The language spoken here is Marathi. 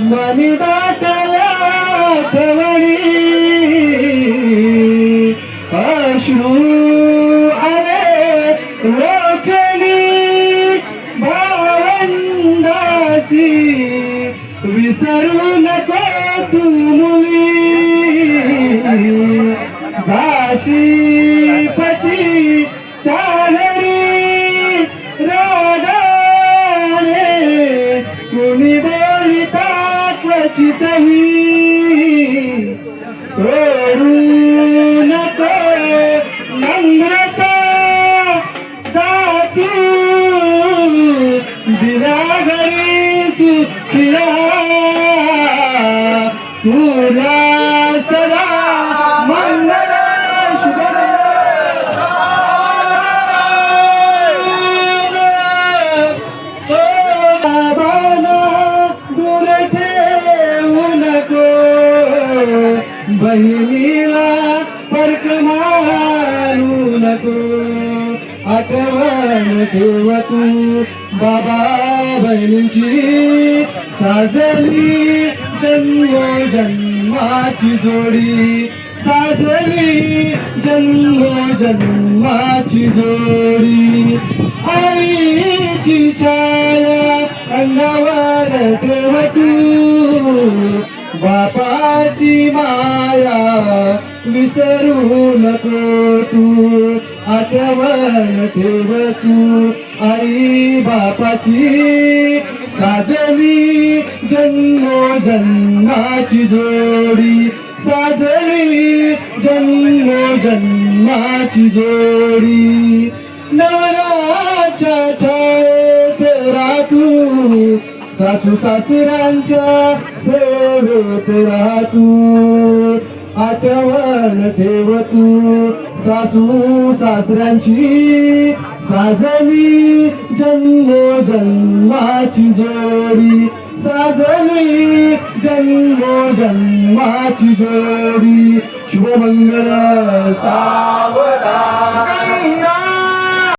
मनी दाटल्या ठेवणी अश्रू आले लोचनी भावंडासी विसरू नको तू क्वचितही सोडू नको नम्रता जातू. दिला घरी सुखिरा. तुला बहिणीला परक मारू नको. आठवण ठेव तू बाबा बहिणींची. साजली जन्म जन्माची जोडी. साजली जन्म जन्माची जोडी. आईची छाया अंगावर ठेव तू बापाची माया विसरू नको तू. आठवण ठेव तू आई बापाची. साजली जन्म जन्माची जोडी. साजली जन्म जन्माची जोडी. नवराच्या छाया सासू सासऱ्यांच्या सेवेत राहतू. आठवण ठेव तू सासू सासऱ्यांची साजली जन्म जन्माची जोडी. साजली जन्म जन्माची जोडी. शुभमंगल सावधान.